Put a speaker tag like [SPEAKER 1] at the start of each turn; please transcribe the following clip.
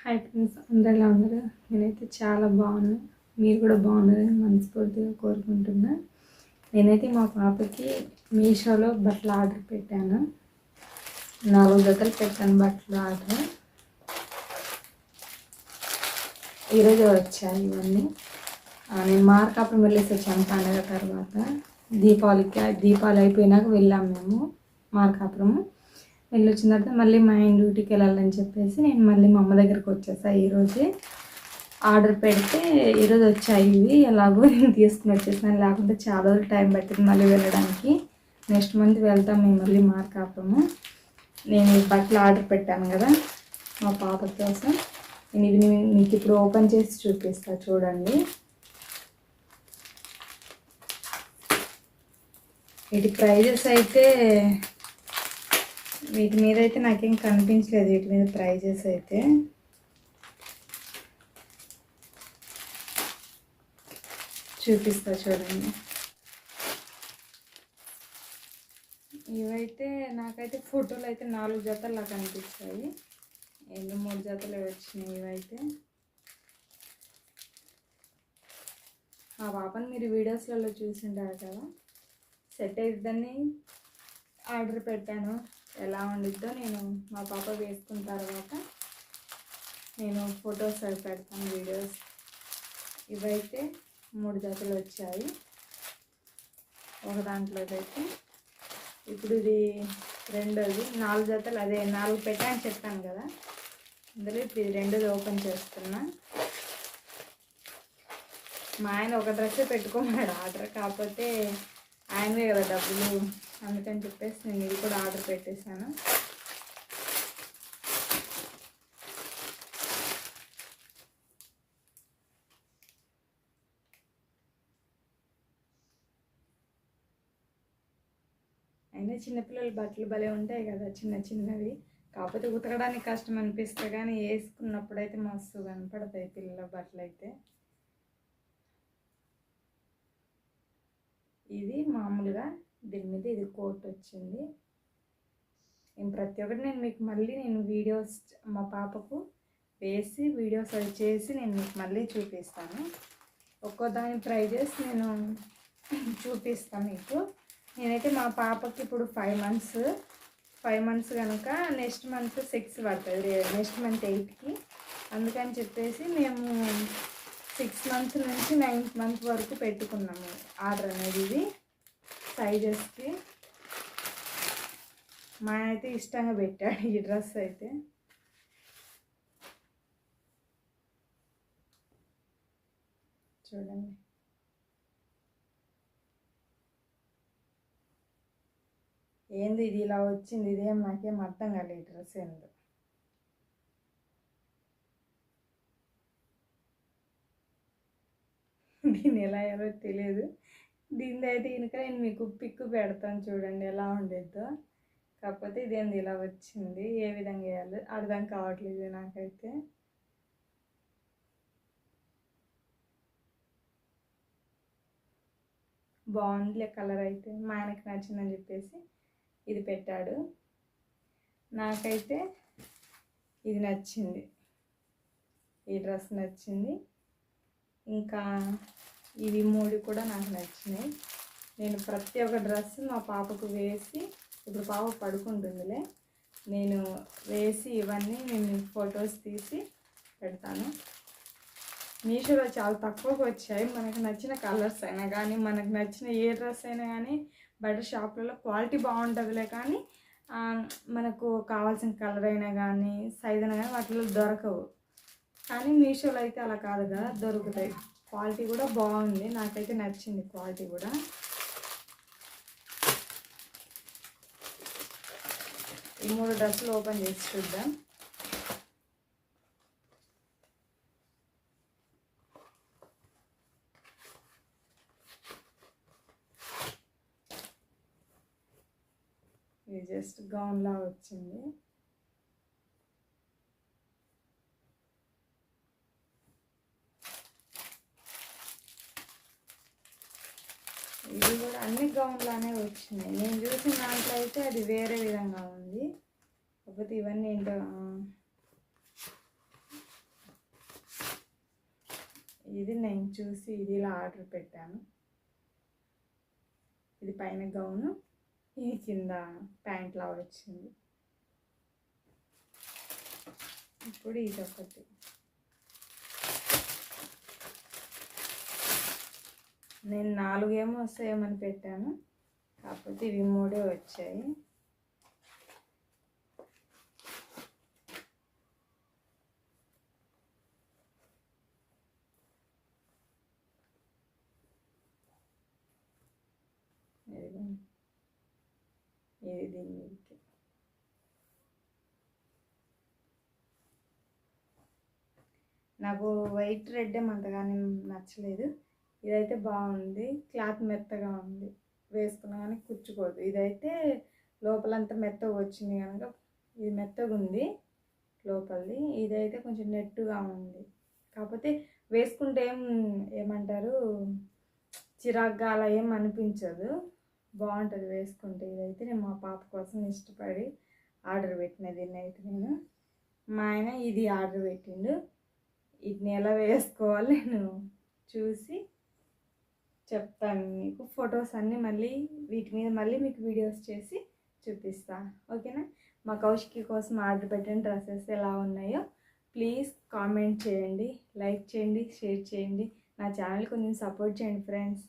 [SPEAKER 1] Hi friends అందరు ఎలా ఉన్నారు? నేనైతే చాలా బాగున్నాను మీరు కూడా బాగున్నారని మనస్ఫూర్తిగా కోరుకుంటున్నా. నేనైతే మా పాపకి మీషోలో బట్టలు ఆర్డర్ పెట్టాను. నాలుగు జతలు పెట్టాను బట్టలు ఆర్డర్. ఈరోజు వచ్చాయి ఇవన్నీ. నేను మార్కాపురం వెళ్ళేసి వచ్చాను పండగ తర్వాత. దీపావళికి దీపావళి అయిపోయినాక వెళ్ళాము మేము మార్కాపురము. వెళ్ళి వచ్చిన తర్వాత మళ్ళీ మా ఆయన డ్యూటీకి వెళ్ళాలని చెప్పేసి నేను మళ్ళీ మా అమ్మ దగ్గరికి వచ్చేసా ఈరోజే ఆర్డర్ పెడితే ఈరోజు వచ్చాయి ఇవి. ఎలాగో నేను తీసుకుని వచ్చేసాను. లేకుంటే చాలా రోజులు టైం పట్టింది మళ్ళీ వెళ్ళడానికి. నెక్స్ట్ మంత్ వెళ్తాం మేము మళ్ళీ మార్కాపము నేను ఈ బట్టలు ఆర్డర్ పెట్టాను కదా మా పాప కోసం. నేను ఇవి మీకు ఇప్పుడు ఓపెన్ చేసి చూపిస్తా చూడండి. వీటి ప్రైజెస్ అయితే వీటి మీద అయితే నాకేం కనిపించలేదు. వీటి మీద ప్రైజెస్ అయితే. చూపిస్తా చూడండి. ఇవైతే నాకైతే ఫోటోలు అయితే నాలుగు జతలు అనిపిస్తాయి ఎన్ని మూడు జతలు వచ్చినాయి ఇవైతే. ఆ పాపని మీరు వీడియోస్లలో చూసింటారు కదా. సెట్ అవుతుందని ఆర్డర్ పెట్టాను. ఎలా ఉండిద్దో నేను మా పాప వేసుకున్న తర్వాత నేను ఫొటోస్ అవి పెడతాను వీడియోస్. ఇవైతే మూడు జతలు వచ్చాయి. ఒక దాంట్లో అయితే ఇప్పుడు ఇది రెండోది నాలుగు జతలు అదే నాలుగు పెట్టాను చెప్పాను కదా. అందులో ఇప్పుడు ఇది రెండోది ఓపెన్ చేస్తున్నా. మా ఆయన ఒక డ్రెస్సే పెట్టుకోమన్నాడు ఆర్డర్. కాకపోతే ఆయనవే కదా డబ్బులు. అందుకని చెప్పేసి నేను ఇది కూడా ఆర్డర్ పెట్టేశాను. అయినా చిన్నపిల్లల బట్టలు భలే ఉంటాయి కదా చిన్న చిన్నవి. కాకపోతే ఉతకడానికి కష్టం అనిపిస్తే కానీ వేసుకున్నప్పుడు అయితే మస్తు కనపడతాయి పిల్లల బట్టలు అయితే. ఇది మామూలుగా దీని మీద ఇది కోట్ వచ్చింది. నేను ప్రతి ఒక్కటి నేను మీకు మళ్ళీ నేను వీడియోస్ మా పాపకు వేసి వీడియోస్ అది చేసి నేను మీకు మళ్ళీ చూపిస్తాను. ఒక్కో దాని ప్రైజెస్ నేను చూపిస్తాను మీకు. నేనైతే మా పాపకి ఇప్పుడు ఫైవ్ మంత్స్ ఫైవ్ మంత్స్ కనుక నెక్స్ట్ మంత్ సిక్స్ పడుతుంది నెక్స్ట్ మంత్ ఎయిట్కి అందుకని చెప్పేసి మేము సిక్స్ మంత్స్ నుంచి నైన్త్ మంత్ వరకు పెట్టుకున్నాము ఆర్డర్ అనేది. ఇది సైజెస్కి మా అయితే ఇష్టంగా పెట్టాడు ఈ డ్రెస్ అయితే. చూడండి. ఏంది ఇది ఇలా వచ్చింది? ఇదేం నాకేం అర్థం కాలేదు ఈ డ్రెస్ ఏందో. దీన్ని ఎలా ఎలా తెలియదు. దీని అయితే కనుక నేను మీకు పిక్ పెడతాను చూడండి ఎలా ఉండేదో కాకపోతే ఇదేంది ఇలా వచ్చింది. ఏ విధంగా వేయాలి? అర్థం కావట్లేదు నాకైతే. బాగుందిలే కలర్ అయితే. మా ఆయనకి నచ్చిందని చెప్పేసి ఇది పెట్టాడు. నాకైతే ఇది నచ్చింది. ఈ డ్రెస్ నచ్చింది. ఇంకా ఇవి మూడు కూడా నాకు నచ్చినాయి. నేను ప్రతి ఒక్క డ్రెస్ మా పాపకు వేసి ఇప్పుడు పాప పడుకుంటుందిలే. నేను వేసి ఇవన్నీ నేను ఫొటోస్ తీసి పెడతాను. మీషోలో చాలా తక్కువకి వచ్చాయి. మనకు నచ్చిన కలర్స్ అయినా కానీ మనకు నచ్చిన ఏ డ్రెస్ అయినా కానీ బయట షాప్లలో క్వాలిటీ బాగుంటుందిలే కానీ మనకు కావాల్సిన కలర్ అయినా కానీ సైజ్ అయినా కానీ వాటిలో దొరకవు. కానీ మీషోలో అయితే అలా కాదు కదా దొరుకుతాయి. క్వాలిటీ కూడా బాగుంది. నాకైతే నచ్చింది క్వాలిటీ కూడా. ఈ మూడు డ్రెస్సులు ఓపెన్ చేసి చూద్దాం. ఇది జస్ట్ గౌన్లా వచ్చింది. బ్రౌన్లానే వచ్చింది. నేను చూసిన దాంట్లో అయితే అది వేరే విధంగా ఉంది. కాకపోతే ఇవన్నీ ఏంటో ఇది నేను చూసి ఇది ఇలా ఆర్డర్ పెట్టాను. ఇది పైన గౌను ఇది కింద ప్యాంట్ లాగా వచ్చింది. ఇప్పుడు ఇది ఒకటి. నేను నాలుగేమో వస్తాయేమని పెట్టాను. కాకపోతే ఇవి మూడే వచ్చాయి. ఇది దీనికి నాకు వైట్ రెడ్ అంతగానే నచ్చలేదు. ఇదైతే బాగుంది. క్లాత్ మెత్తగా ఉంది. వేసుకున్నా కానీ కుచ్చుకోదు. ఇదైతే లోపలంతా మెత్తగా వచ్చింది కనుక ఇది మెత్తగా ఉంది లోపలిది. ఇదైతే కొంచెం నెట్టుగా ఉంది. కాకపోతే వేసుకుంటే ఏం ఏమంటారు? చిరాగ్గా అలా ఏం అనిపించదు. బాగుంటుంది వేసుకుంటే. ఇదైతే నేను మా పాప కోసం ఇష్టపడి ఆర్డర్ పెట్టిన దీన్ని అయితే నేను. మా ఆయన ఇది ఆర్డర్ పెట్టిండు. వీటిని ఎలా వేసుకోవాలి. నేను చూసి చెప్తాను మీకు. ఫొటోస్ అన్నీ మళ్ళీ వీటి మీద మళ్ళీ మీకు వీడియోస్ చేసి చూపిస్తా. ఓకేనా? మా కౌశికి కోసం ఆర్డర్ పెట్టిన డ్రెస్సెస్ ఎలా ఉన్నాయో ప్లీజ్ కామెంట్ చేయండి లైక్ చేయండి షేర్ చేయండి. నా ఛానల్ కొంచెం సపోర్ట్ చేయండి ఫ్రెండ్స్